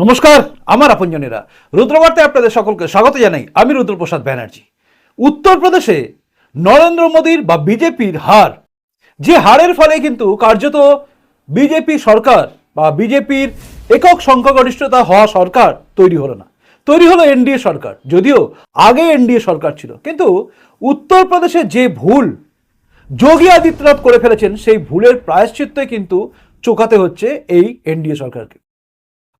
নমস্কার, আমার আপনজনেরা। রুদ্রবার্তায় আপনাদের সকলকে স্বাগত জানাই আমি রুদ্রপ্রসাদ ব্যানার্জি। উত্তরপ্রদেশে নরেন্দ্র মোদীর বা বিজেপির হার। যে হারের ফলে কিন্তু কার্যত বিজেপি সরকার বা বিজেপির একক সংখ্যাগরিষ্ঠতা হওয়া সরকার তৈরি হলো না। তৈরি হলো এনডিএ সরকার, যদিও আগে এনডিএ সরকার ছিল। কিন্তু উত্তরপ্রদেশে যে ভুল যোগী আদিত্যনাথ করে ফেলেছেন, সেই ভুলের প্রায়শ্চিত্তই কিন্তু চোকাতে হচ্ছে এই এনডিএ সরকারকে।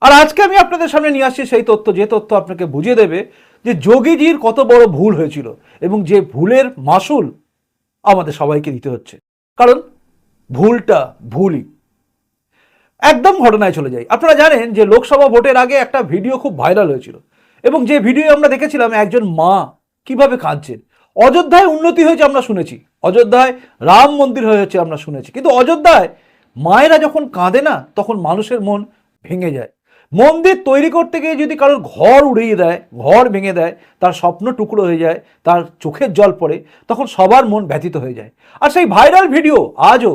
আর আজকে আমি আপনাদের সামনে নিয়ে আসছি সেই তথ্য, যে তথ্য আপনাকে বুঝিয়ে দেবে যে যোগীজির কত বড় ভুল হয়েছিল এবং যে ভুলের মাসুল আমাদের সবাইকে দিতে হচ্ছে। কারণ ভুলটা ভুলই। একদম ঘটনায় চলে যাই। আপনারা জানেন যে লোকসভা ভোটের আগে একটা ভিডিও খুব ভাইরাল হয়েছিল এবং যে ভিডিও আমরা দেখেছিলাম, একজন মা কীভাবে কাঁদছেন। অযোধ্যায় উন্নতি হয়েছে আমরা শুনেছি। অযোধ্যায় রাম মন্দির হয়েছে আমরা শুনেছি। কিন্তু অযোধ্যায় মায়েরা যখন কাঁদে না, তখন মানুষের মন ভেঙে যায়। মন্দির তৈরি করতে গিয়ে যদি কারোর ঘর উড়িয়ে দেয় ঘর ভেঙে দেয় তার স্বপ্ন টুকরো হয়ে যায় তার চোখের জল পড়ে তখন সবার মন ব্যথিত হয়ে যায় আর সেই ভাইরাল ভিডিও আজও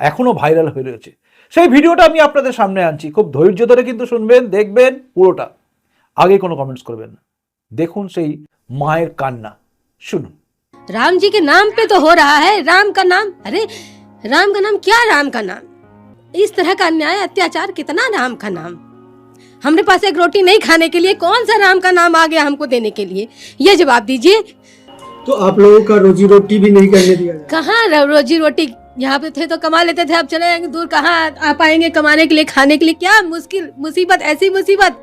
এখনও ভাইরাল হয়ে রয়েছে সেই ভিডিওটা আমি আপনাদের সামনে আনছি খুব ধৈর্য ধরে কিন্তু শুনবেন দেখবেন পুরোটা আগে কোনো কমেন্টস করবেন না দেখুন সেই মায়ের কান্না শুনুন राम जी के नाम पे तो हो रहा है राम का नाम अरे राम का नाम क्या राम का नाम इस तरह का अन्याय अत्याचार कितना राम का नाम हमारे पास एक रोटी नहीं खाने के लिए कौन सा राम का नाम आ गया हमको देने के लिए? ये जवाब दीजिए। तो आप लोगों का रोजी रोटी भी नहीं करने दिया कहाँ रोजी रोटी? यहाँ पे थे तो कमा लेते थे अब चले जाएँगे दूर। कहाँ आ पाएँगे कमाने के लिए खाने के लिए? क्या मुश्किल मुसीबत ऐसी मुसीबत?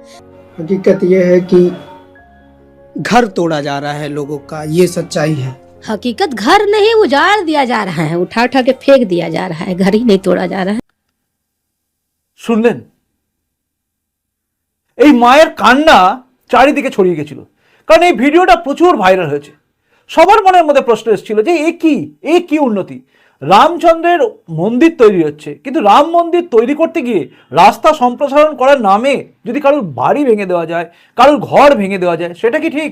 हकीकत यह है कि घर तोड़ा जा रहा है लोगों का ये सच्चाई है। हकीकत घर नहीं उजाड़ दिया जा रहा है उठा उठा के फेंक दिया जा रहा है घर ही नहीं तोड़ा जा रहा है। सुन ले। এই মায়ের কান্না চারিদিকে ছড়িয়ে গেছিল। কারণ এই ভিডিওটা প্রচুর ভাইরাল হয়েছে। সবার মনের মধ্যে প্রশ্ন এসেছিল যে, এ কি? এ কি উন্নতি? রামচন্দ্রের মন্দির তৈরি হচ্ছে। কিন্তু রাম মন্দির তৈরি করতে গিয়ে রাস্তা সম্প্রসারণ করার নামে যদি কারোর বাড়ি ভেঙে দেওয়া যায়, কারোর ঘর ভেঙে দেওয়া যায়, সেটা কি ঠিক?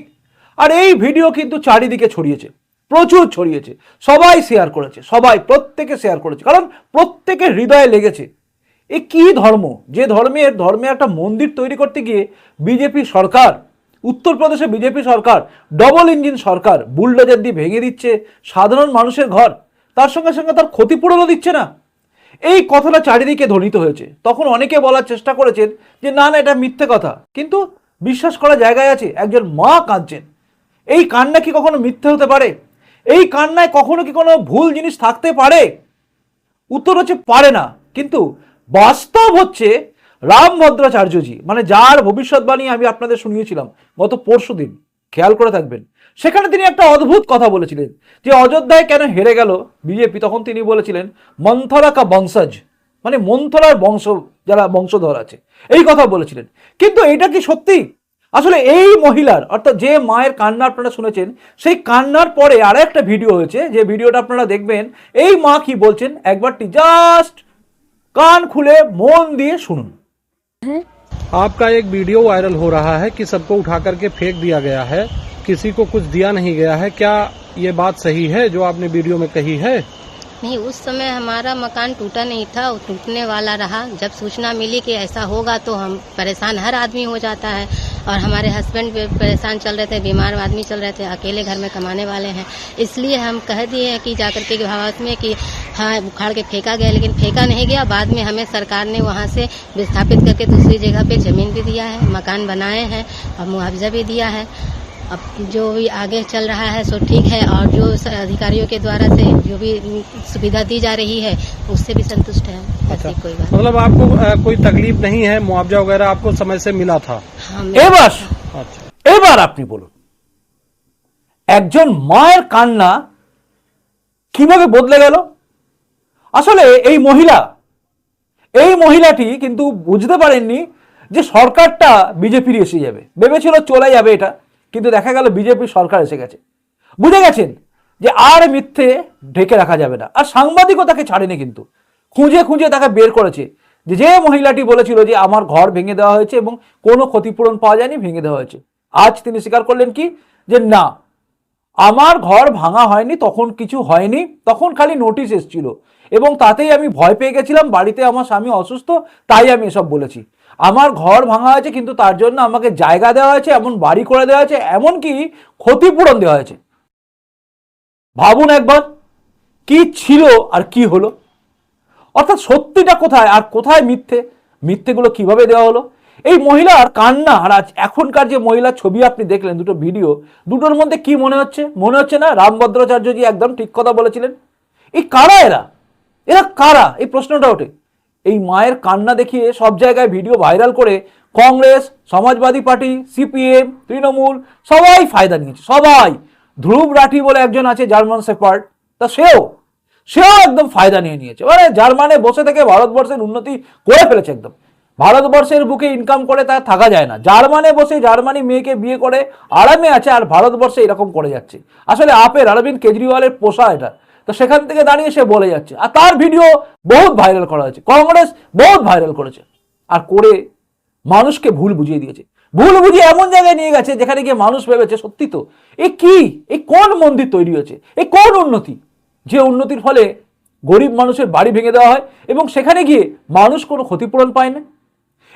আর এই ভিডিও কিন্তু চারিদিকে ছড়িয়েছে। প্রচুর ছড়িয়েছে। সবাই শেয়ার করেছে। সবাই প্রত্যেকে শেয়ার করেছে। কারণ প্রত্যেকের হৃদয়ে লেগেছে। এ কি ধর্ম? যে ধর্মের ধর্মে একটা মন্দির তৈরি করতে গিয়ে বিজেপি সরকার, উত্তরপ্রদেশে বিজেপি সরকার ডবল ইঞ্জিন সরকার বুলডোজার দিয়ে ভেঙে দিচ্ছে সাধারণ মানুষের ঘর, তার সঙ্গে সঙ্গে তার ক্ষতিপূরণও দিচ্ছে না। এই কথাটা চারিদিকে ধ্বনিত হয়েছে। তখন অনেকে বলার চেষ্টা করেছেন যে, না না, এটা মিথ্যে কথা। কিন্তু বিশ্বাস করা জায়গায় আছে, একজন মা কাঁদছেন। এই কান্না কি কখনো মিথ্যে হতে পারে? এই কান্নায় কখনো কি কোনো ভুল জিনিস থাকতে পারে? উত্তর হচ্ছে, পারে না। কিন্তু বাস্তব হচ্ছে রাম ভদ্রাচার্যজি মানে যার ভবিষ্যৎবাণী আমি আপনাদের শুনিয়েছিলাম গত পরশু দিন, খেয়াল করে থাকবেন। সেখানে তিনি একটা অদ্ভুত কথা বলেছিলেন, যে অযোধ্যায় কেন হেরে গেল বিজেপি, তখন তিনি বলেছিলেন, মন্থরা কা বংশজ মানে মন্থরার বংশ, যারা বংশধর আছে, এই কথা বলেছিলেন। কিন্তু এটা কি সত্যি? আসলে এই মহিলার, অর্থাৎ যে মায়ের কান্না আপনারা শুনেছেন, সেই কান্নার পরে আর একটা ভিডিও হয়েছে, যে ভিডিওটা আপনারা দেখবেন, এই মা কি বলছেন? একবারটি জাস্ট কান খুলে মন দিয়ে শুনুন आपका एक वीडियो वायरल हो रहा है कि सबको उठा करके फेंक दिया गया है किसी को कुछ दिया नहीं गया है क्या ये बात सही है जो आपने वीडियो में कही है नहीं उस समय हमारा मकान टूटा नहीं था वो टूटने वाला रहा जब सूचना मिली कि ऐसा होगा तो हम परेशान हर आदमी हो जाता है और हमारे हस्बैंड परेशान चल रहे थे, बीमार आदमी चल रहे थे, अकेले घर में कमाने वाले हैं। इसलिए हम कह दिए हैं कि जाकर के भारत में कि हाँ उखाड़ के फेंका गया, लेकिन फेंका नहीं गया। बाद में हमें सरकार ने वहाँ से विस्थापित करके दूसरी जगह पे ज़मीन भी दिया है, मकान बनाए हैं और मुआवजा भी दिया है। अब जो भी आगे चल रहा है सो ठीक है और जो स- अधिकारियों के द्वारा से जो भी सुविधा दी जा रही है उससे भी संतुष्ट है ऐसी कोई बात मतलब आपको अ, कोई तकलीफ नहीं है मुआवजा वगैरह आपको समय से मिला था हाँ এবার अच्छा এবার আপনি বলুন একজন মায়ের কান্না কিভাবে বদলে গেল আসলে এই মহিলা এই মহিলাটি কিন্তু বুঝতে পারেননি যে সরকারটা বিজেপির এসে যাবে ভেবেছিল চলে যাবে এটা কিন্তু দেখা গেল বিজেপি সরকার এসে গেছে। বুঝে গেছেন যে আর মিথ্যে ঢেকে রাখা যাবে না। আর সাংবাদিকও তাকে ছাড়েনি কিন্তু। খুঁজে খুঁজে তাকে বের করেছে। যে যে মহিলাটি বলেছিল যে আমার ঘর ভেঙে দেওয়া হয়েছে এবং কোনো ক্ষতিপূরণ পাওয়া যায়নি, ভেঙে দেওয়া হয়েছে। আজ তিনি স্বীকার করলেন কি? যে না, আমার ঘর ভাঙা হয়নি, তখন কিছু হয়নি, তখন খালি নোটিশ এসেছিল। এবং তাতেই আমি ভয় পেয়ে গেছিলাম, বাড়িতে আমার স্বামী অসুস্থ, তাই আমি এসব বলেছি। আমার ঘর ভাঙা হয়েছে, কিন্তু তার জন্য আমাকে জায়গা দেওয়া হয়েছে, এমন বাড়ি করে দেওয়া হয়েছে, এমনকি ক্ষতিপূরণ দেওয়া হয়েছে। ভাবুন একবার, কি ছিল আর কি হলো? অর্থাৎ সত্যিটা কোথায় আর কোথায় মিথ্যে? মিথ্যেগুলো কীভাবে দেওয়া হলো? এই মহিলার কান্না, আর আজ এখনকার যে মহিলার ছবি আপনি দেখলেন, দুটো ভিডিও, দুটোর মধ্যে কি মনে হচ্ছে? মনে হচ্ছে না রামভদ্রাচার্যজি একদম ঠিক কথা বলেছিলেন? এই কারা এরা? এরা কারা? এই প্রশ্নটা ওঠে। এই মায়ের কান্না দেখিয়ে সব জায়গায় ভিডিও ভাইরাল করে কংগ্রেস, সমাজবাদী পার্টি, সিপিএম, তৃণমূল, সবাই ফায়দা নিয়েছে। সবাই। ধ্রুব রাঠি বলে একজন আছে, জার্মান সেপার্ট তা সেও সেও একদম ফায়দা নিয়ে নিয়েছে। মানে জার্মানে বসে থেকে ভারতবর্ষের উন্নতি করে ফেলেছে একদম। ভারতবর্ষের বুকে ইনকাম করে তা থাকা যায় না। জার্মানে বসে জার্মানি মেয়েকে বিয়ে করে আরামে আছে আর ভারতবর্ষে এরকম করে যাচ্ছে। আসলে আপের অরবিন্দ কেজরিওয়ালের পোষা এটা। তো সেখান থেকে দাঁড়িয়ে সে বলে যাচ্ছে। আর তার ভিডিও বহুত ভাইরাল করা হয়েছে। কংগ্রেস বহুত ভাইরাল করেছে। আর করে মানুষকে ভুল বুঝিয়ে দিয়েছে। ভুল বুঝিয়ে এমন জায়গায় নিয়ে গেছে যেখানে গিয়ে মানুষ ভেবেছে, সত্যি তো, এ কি? এই কোন মন্দির তৈরি হয়েছে? এই কোন উন্নতি? যে উন্নতির ফলে গরিব মানুষের বাড়ি ভেঙে দেওয়া হয় এবং সেখানে গিয়ে মানুষ কোনো ক্ষতিপূরণ পায় না।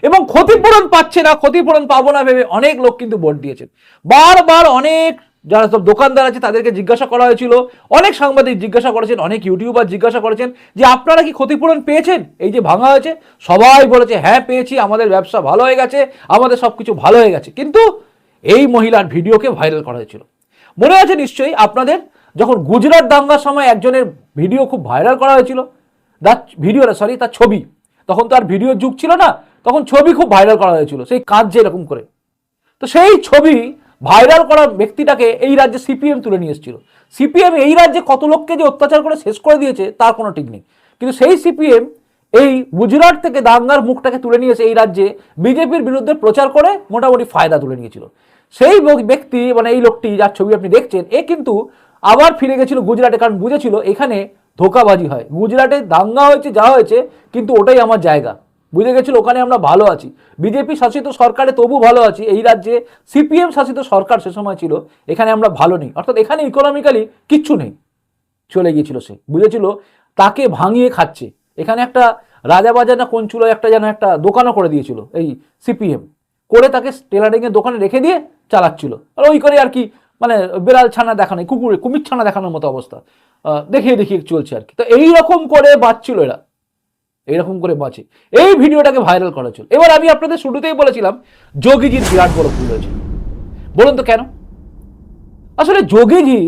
এবং ক্ষতিপূরণ পাচ্ছে না, ক্ষতিপূরণ পাবো না ভেবে অনেক লোক কিন্তু ভোট দিয়েছেন বারবার অনেক যারা সব দোকানদার আছে, তাদেরকে জিজ্ঞাসা করা হয়েছিল। অনেক সাংবাদিক জিজ্ঞাসা করেছেন, অনেক ইউটিউবার জিজ্ঞাসা করেছেন যে, আপনারা কি ক্ষতিপূরণ পেয়েছেন? এই যে ভাঙা হয়েছে? সবাই বলেছে হ্যাঁ পেয়েছি, আমাদের ব্যবসা ভালো হয়ে গেছে, আমাদের সব কিছু ভালো হয়ে গেছে। কিন্তু এই মহিলার ভিডিওকে ভাইরাল করা হয়েছিল। মনে আছে নিশ্চয়ই আপনাদের? যখন গুজরাট দাঙ্গার সময় একজনের ভিডিও খুব ভাইরাল করা হয়েছিল, তার ভিডিও সরি, তার ছবি, তখন তো আর ভিডিওর যুগ ছিল না, তখন ছবি খুব ভাইরাল করা হয়েছিল, সেই কাঁদছে এরকম করে। তো সেই ছবি ভাইরাল করা ব্যক্তিটাকে এই রাজ্যে সিপিএম তুলে নিয়ে এসেছিল। সিপিএম এই রাজ্যে কত লোককে যে অত্যাচার করে শেষ করে দিয়েছে, তার কোনো ঠিক নেই। কিন্তু সেই সিপিএম এই গুজরাট থেকে দাঙ্গার মুখটাকে তুলে নিয়েছে এই রাজ্যে বিজেপির বিরুদ্ধে প্রচার করে মোটামুটি ফায়দা তুলে নিয়েছিল। সেই ব্যক্তি মানে এই লোকটি যার ছবি আপনি দেখছেন, এ কিন্তু আবার ফিরে গেছিল গুজরাটে কারণ বুঝেছিল এখানে ধোকাবাজি হয়। গুজরাটে দাঙ্গা হয়েছে, যা হয়েছে, কিন্তু ওটাই আমার জায়গা। বুঝে গেছিল ওখানে আমরা ভালো আছি। বিজেপি শাসিত সরকারে তবু ভালো আছি, এই রাজ্যে সিপিএম শাসিত সরকার সে সময় ছিল, এখানে আমরা ভালো নেই। অর্থাৎ এখানে ইকোনমিক্যালি কিচ্ছু নেই। চলে গিয়েছিল সে। বুঝেছিল, তাকে ভাঙিয়ে খাচ্ছে। এখানে একটা রাজাবাজার না কোন চুলো একটা যেন একটা দোকানও করে দিয়েছিল, এই সিপিএম। করে তাকে টেলারিংয়ের দোকানে রেখে দিয়ে চালাচ্ছিল। আর ওই করে আর কি মানে বেড়াল ছানা দেখানো, কুকুরে, কুমির ছানা দেখানোর মতো অবস্থা। দেখিয়ে দেখিয়ে চলছে আর কি। তো এই রকম করে বাঁচছিল এরা। এইরকম করে বাঁচে। এই ভিডিওটাকে ভাইরাল করা ছিল এবার আমি আপনাদের শুরুতেই বলেছিলাম, যোগীজির বিরাট বড় ভুল হয়েছে। বলুন তো কেন? আসলে যোগীজি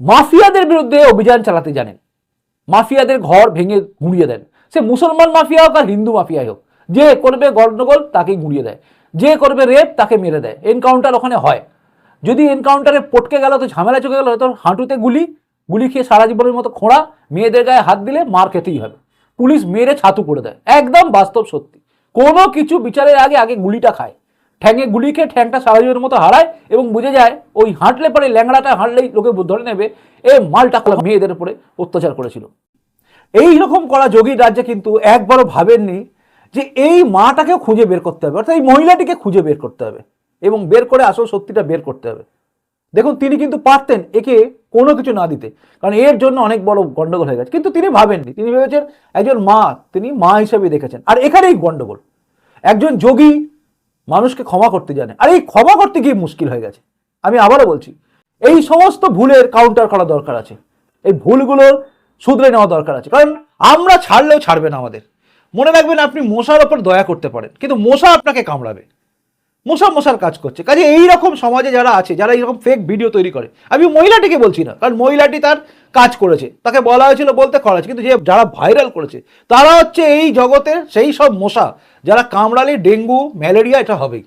মাফিয়াদের বিরুদ্ধে অভিযান চালাতে জানেন। মাফিয়াদের ঘর ভেঙে গুঁড়িয়ে দেন। সে মুসলমান মাফিয়া হোক আর হিন্দু মাফিয়াই হোক, যে করবে গন্ডগোল তাকে গুঁড়িয়ে দেয়। যে করবে রেপ তাকে মেরে দেয়। এনকাউন্টার ওখানে হয়। যদি এনকাউন্টারে পটকে গেল, তো ঝামেলা চোখে গেল, তো হাঁটুতে গুলি গুলি খেয়ে সারা জীবনের মতো খোঁড়া, মেয়েদের গায়ে হাত দিলে মার খেতেই হবে। পুলিশ মেরে ছাতু করে দেয়। একদম বাস্তব সত্যি। কোনো কিছু বিচারের আগে আগে গুলিটা খায়। ঠ্যাঙে গুলি খেয়ে ঠ্যাংটা সারা জীবনের মতো হারায় এবং বুঝে যায় ওই হাঁটলে পরে ল্যাংড়াটা হাঁটলেই লোকে ধরে নেবে, এ মালটা খোলা মেয়েদের উপরে অত্যাচার করেছিল। এই রকম করা যোগীর রাজ্যে কিন্তু একবারও ভাবেননি যে এই মাটাকেও খুঁজে বের করতে হবে। অর্থাৎ এই মহিলাটিকে খুঁজে বের করতে হবে এবং বের করে আসল সত্যিটা বের করতে হবে। দেখুন, তিনি কিন্তু পারতেন একে কোনো কিছু না দিতে। কারণ এর জন্য অনেক বড় গন্ডগোল হয়ে গেছে। কিন্তু তিনি ভাবেননি। তিনি ভেবেছেন একজন মা, তিনি মা হিসেবে দেখেছেন। আর এখানেই গন্ডগোল। একজন যোগী মানুষকে ক্ষমা করতে জানে। আর এই ক্ষমা করতে গিয়ে মুশকিল হয়ে গেছে। আমি আবারও বলছি, এই সমস্ত ভুলের কাউন্টার করা দরকার আছে। এই ভুলগুলোর শুধরে নেওয়া দরকার আছে। কারণ আমরা ছাড়লেও ছাড়বে না আমাদের। মনে রাখবেন, আপনি মশার ওপর দয়া করতে পারেন। কিন্তু মশা আপনাকে কামড়াবে। মশা মশার কাজ করছে। কাজে এই রকম সমাজে যারা আছে, যারা এইরকম ফেক ভিডিও তৈরি করে, আমি মহিলাটিকে বলছি না, কারণ মহিলাটি তার কাজ করেছে। তাকে বলা হয়েছিল বলতে হয়েছে কিন্তু যে যারা ভাইরাল করেছে, তারা হচ্ছে এই জগতের সেই সব মশা, যারা কামড়ালে ডেঙ্গু, ম্যালেরিয়া, এটা হবেই।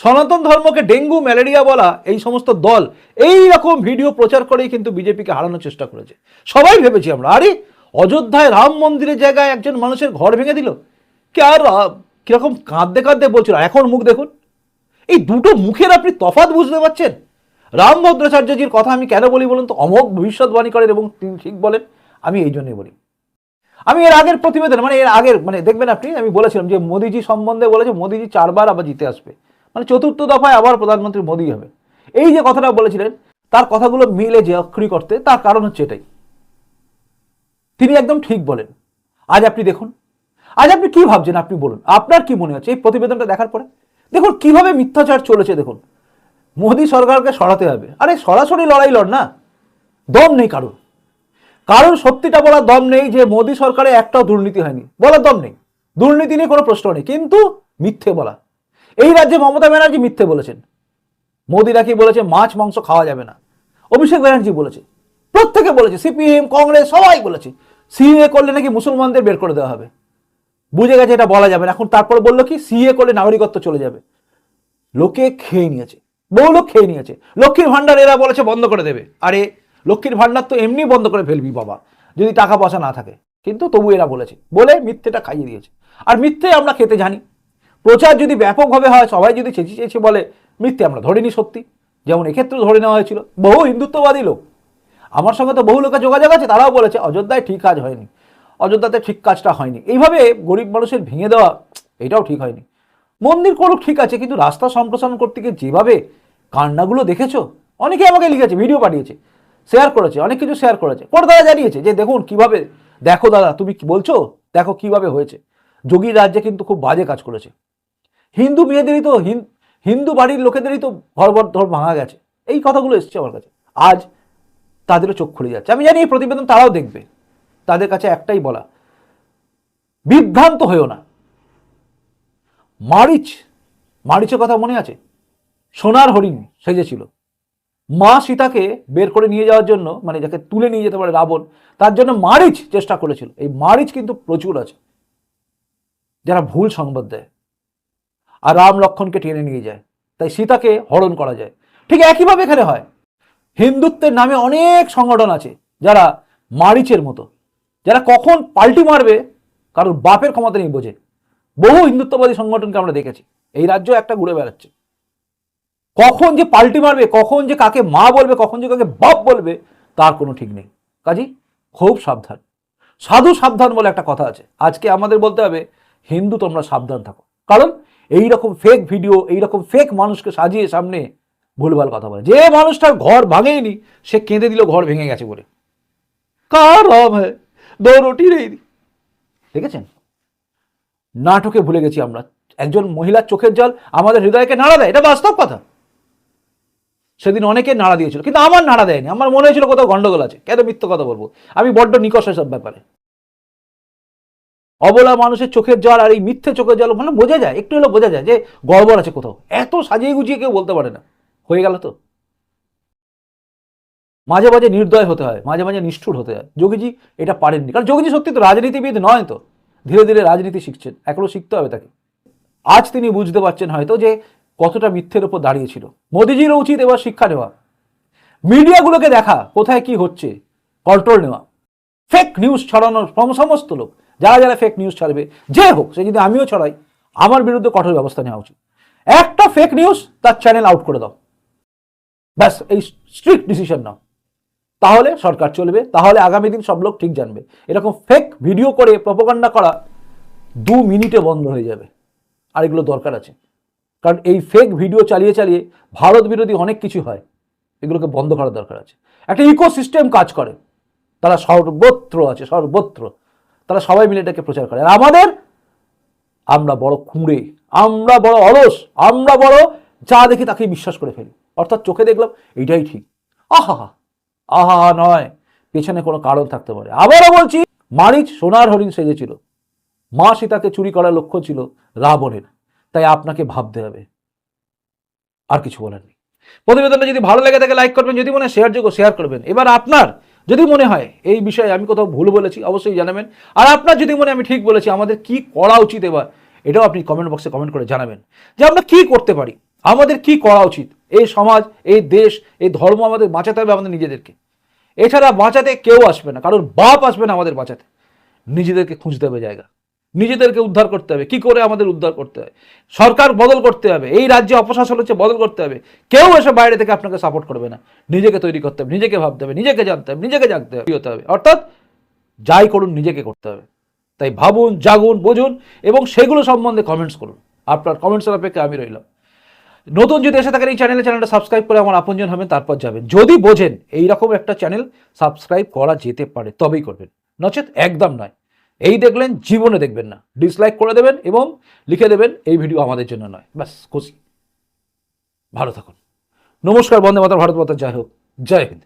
সনাতন ধর্মকে ডেঙ্গু, ম্যালেরিয়া বলা এই সমস্ত দল এই রকম ভিডিও প্রচার করেই কিন্তু বিজেপিকে হারানোর চেষ্টা করেছে। সবাই ভেবেছি আমরা, আরে অযোধ্যায় রাম মন্দিরের জায়গায় একজন মানুষের ঘর ভেঙে দিল? কে আর কীরকম কাঁদতে কাঁদতে বলছিল? এখন মুখ দেখুন। এই দুটো মুখের আপনি তফাৎ বুঝতে পারছেন? রাম ভদ্রাচার্যজির কথা আমি কেন বলি বলুন তো? অমোঘ ভবিষ্যৎবাণী করেন এবং তিনি ঠিক বলেন, আমি এই জন্যই বলি। আমি এর আগের প্রতিবেদন মানে এর আগের মানে দেখবেন আপনি, আমি বলেছিলাম যে মোদিজি সম্বন্ধে বলেছে মোদিজি চারবার আবার জিতে আসবে। মানে চতুর্থ দফায় আবার প্রধানমন্ত্রী মোদি হবে। এই যে কথাটা বলেছিলেন, তার কথাগুলো মিলে যে অক্ষরি করতে, তার কারণ হচ্ছে এটাই। তিনি একদম ঠিক বলেন। আজ আপনি দেখুন। আজ আপনি কি ভাবছেন? আপনি বলুন। আপনার কি মনে হচ্ছে? এই প্রতিবেদনটা দেখার পরে? দেখুন, কীভাবে মিথ্যাচার চলেছে দেখুন। মোদী সরকারকে সরাতে হবে। আরে, সরাসরি লড়াই লড় না। দম নেই কারোর। কারণ সত্যিটা বলার দম নেই যে মোদী সরকারে একটাও দুর্নীতি হয়নি। বলার দম নেই। দুর্নীতি নিয়ে কোনো প্রশ্ন নেই। কিন্তু মিথ্যে বলা। এই রাজ্যে মমতা ব্যানার্জি মিথ্যে বলেছেন। মোদি নাকি বলেছে, মাছ, মাংস খাওয়া যাবে না। অভিষেক ব্যানার্জি বলেছে। প্রত্যেকে বলেছে, সিপিএম, কংগ্রেস, সবাই বলেছে। সিএ করলে নাকি মুসলমানদের বের করে দেওয়া হবে। বুঝে গেছে এটা বলা যাবে না। এখন তারপরে বলল কি সিএ করলে নাগরিকত্ব চলে যাবে। লোকে খেয়ে নিয়েছে। বহু লোক খেয়ে নিয়েছে। লক্ষ্মীর ভান্ডার এরা বলেছে বন্ধ করে দেবে। আরে, লক্ষ্মীর ভান্ডার তো এমনি বন্ধ করে ফেলবি বাবা, যদি টাকা পয়সা না থাকে। কিন্তু তবু এরা বলেছে, বলে মিথ্যেটা খাইয়ে দিয়েছে। আর মিথ্যে আমরা খেতে জানি। প্রচার যদি ব্যাপকভাবে হয়, সবাই যদি চেঁচি চেঁচে বলে, মিথ্যে আমরা ধরিনি সত্যি। যেমন এক্ষেত্রে ধরে নেওয়া হয়েছিল। বহু হিন্দুত্ববাদী লোক। আমার সঙ্গে তো বহু লোকের যোগাযোগ আছে, তারাও বলেছে, অযোধ্যায় ঠিক কাজ হয়নি। অযোধ্যাতে ঠিক কাজটা হয়নি। এইভাবে গরিব মানুষের ভেঙে দেওয়া, এটাও ঠিক হয়নি। মন্দির করুক, ঠিক আছে, কিন্তু রাস্তা সম্প্রসারণ করতে গিয়ে যেভাবে কান্নাগুলো দেখেছ, অনেকে আমাকে লিখেছে, ভিডিও পাঠিয়েছে শেয়ার করেছে, অনেক কিছু শেয়ার করেছে পরে তারা জানিয়েছে যে দেখুন কীভাবে, দেখো দাদা, তুমি কি বলছো? দেখো কীভাবে হয়েছে। যোগীর রাজ্যে কিন্তু খুব বাজে কাজ করেছে। হিন্দু মেয়েদেরই তো, হিন- হিন্দু বাড়ির লোকেদেরই তো ঘর ধর ভাঙা গেছে। এই কথাগুলো এসছে আমার কাছে। আজ তাদেরও চোখ খুলে যাচ্ছে। আমি জানি এই প্রতিবেদন তারাও দেখবে। তাদের কাছে একটাই বলা, বিভ্রান্ত হয়েও না। মারিচ, মারিচের কথা মনে আছে? সোনার হরিণ সেজেছিল। মা সীতাকে বের করে নিয়ে যাওয়ার জন্য মানে যাকে তুলে নিয়ে যেতে পারে রাবণ, তার জন্য মারিচ চেষ্টা করেছিল। এই মারিচ কিন্তু প্রচুর আছে, যারা ভুল সংবাদ দেয়। আর রাম লক্ষণকে টেনে নিয়ে যায়, তাই সীতাকে হরণ করা যায়। ঠিক একইভাবে এখানে হয়। হিন্দুত্বের নামে অনেক সংগঠন আছে, যারা মারিচের মতো। যারা কখন পাল্টি মারবে, কারোর বাপের ক্ষমতা নেই বোঝে। বহু হিন্দুত্ববাদী সংগঠনকে আমরা দেখেছি। এই রাজ্য একটা ঘুরে বেড়াচ্ছে। কখন যে পাল্টি মারবে, কখন যে কাকে মা বলবে, কখন যে কাকে বাপ বলবে, তার কোনো ঠিক নেই। কাজী, খুব সাবধান। সাধু সাবধান বলে একটা কথা আছে। আজকে আমাদের বলতে হবে, হিন্দু তোমরা সাবধান থাকো। কারণ এই রকম ফেক ভিডিও এই রকম ফেক মানুষকে সাজিয়ে সামনে ভুলভাল কথা বলে। যে মানুষটার ঘর ভাঙেনি, সে কেঁদে দিল, ঘর ভেঙে গেছে বলে। কার হ্যাঁ দো রুটি নেই। দেখেছেন? নাটকে ভুলে গেছি আমরা। একজন মহিলার চোখের জল আমাদের হৃদয়কে নাড়া দেয়, এটা বাস্তব কথা। সেদিন অনেকে নাড়া দিয়েছিল, কিন্তু আমার নাড়া দেয়নি। আমার মনে হয়েছিল কোথাও গন্ডগোল আছে। কেন মিথ্য কথা বলব? আমি বড্ড নিকষ সব ব্যাপারে। অবলা মানুষের চোখের জল আর এই মিথ্যে চোখের জল মানে বোঝা যায়, একটু হলেও বোঝা যায় যে গড়বড় আছে কোথাও। এত সাজিয়ে গুজিয়ে কেউ বলতে পারে না। হয়ে গেল তো? মাঝে মাঝে নির্দয় হতে হয়, মাঝে মাঝে নিষ্ঠুর হতে হয়। যোগীজি এটা পারেননি। কারণ যোগীজি সত্যি তো রাজনীতিবিদ নয় তো। ধীরে ধীরে রাজনীতি শিখছেন, এখনও শিখতে হবে তাকে। আজ তিনি বুঝতে পারছেন হয়তো যে কতটা মিথ্যের উপর দাঁড়িয়েছিল। মোদিজিরও উচিত এবার শিক্ষা নেওয়া। মিডিয়াগুলোকে দেখা, কোথায় কি হচ্ছে কন্ট্রোল নেওয়া। ফেক নিউজ ছড়ানোর সম- সমস্ত লোক, যারা যারা ফেক নিউজ ছাড়বে, যে হোক, সে যদি আমিও ছড়াই, আমার বিরুদ্ধে কঠোর ব্যবস্থা নেওয়া উচিত। একটা ফেক নিউজ তার চ্যানেল আউট করে দাও। ব্যাস, এই স্ট্রিক্ট ডিসিশন নাও। তাহলে সরকার চলবে, তাহলে আগামী দিন সব লোক ঠিক জানবে। এরকম ফেক ভিডিও করে প্রপোগান্ডা করা দু মিনিটে বন্ধ হয়ে যাবে। আর এগুলো দরকার আছে। কারণ এই ফেক ভিডিও চালিয়ে চালিয়ে ভারত বিরোধী অনেক কিছু হয়। এগুলোকে বন্ধ করার দরকার আছে। একটা ইকোসিস্টেম কাজ করে। তারা সর্বত্র আছে, সর্বত্র। তারা সবাই মিলে এটাকে প্রচার করে। আর আমাদের, আমরা বড় কুঁড়ে, আমরা বড় অলস, আমরা বড় যা দেখি তাকেই বিশ্বাস করে ফেলি। অর্থাৎ চোখে দেখলাম, এইটাই ঠিক। আহা আহা নয়। পেছনে কোনো কারণ থাকতে পারে। আবারও বলছি, মারিচ সোনার হরিণ সেজেছিল। মা সীতাকে চুরি করার লক্ষ্য ছিল রাবণের। তাই আপনাকে ভাবতে হবে। আর কিছু বলার নেই। প্রতিবেদনটা যদি ভালো লেগে থাকে লাইক করবেন। যদি মনে হয় শেয়ার যোগ্য শেয়ার করবেন। এবার আপনার যদি মনে হয় এই বিষয়ে আমি কোথাও ভুল বলেছি, অবশ্যই জানাবেন। আর আপনার যদি মনে আমি ঠিক বলেছি, আমাদের কি করা উচিত এবার, এটাও আপনি কমেন্ট বক্সে কমেন্ট করে জানাবেন যে আমরা কি করতে পারি। আমাদের কি করা উচিত? এই সমাজ, এই দেশ, এই ধর্ম আমাদের বাঁচাতে হবে আমাদের নিজেদেরকে। এছাড়া বাঁচাতে কেউ আসবে না, কারোর বাপ আসবে না আমাদের বাঁচাতে। নিজেদেরকে খুঁজতে হবে জায়গা। নিজেদেরকে উদ্ধার করতে হবে। কি করে আমাদের উদ্ধার করতে হয়? সরকার বদল করতে হবে। এই রাজ্যে অপশাসন হচ্ছে, বদল করতে হবে। কেউ এসে বাইরে থেকে আপনাকে সাপোর্ট করবে না। নিজেকে তৈরি করতে হবে, নিজেকে ভাবতে হবে, নিজেকে জানতে হবে, নিজেকে জানতে হবে, হতে হবে। অর্থাৎ যাই করুন, নিজেকে করতে হবে। তাই ভাবুন, জাগুন, বুঝুন এবং সেগুলো সম্বন্ধে কমেন্টস করুন। আপনার কমেন্টসের অপেক্ষা আমি রইলাম। নতুন যদি এসে থাকেন এই চ্যানেলে চ্যানেলটা সাবস্ক্রাইব করে আমার আপনজন হবেন, তারপর যাবেন। যদি বোঝেন এইরকম একটা চ্যানেল সাবস্ক্রাইব করা যেতে পারে, তবেই করবেন। নচেত একদম নয়। এই দেখলেন, জীবনে দেখবেন না। ডিসলাইক করে দেবেন এবং লিখে দেবেন, এই ভিডিও আমাদের জন্য নয়। ব্যাস, খুশি। ভালো থাকুন। নমস্কার, বন্দে মাতা ভারত মাতা যাই হোক। জয় হিন্দ।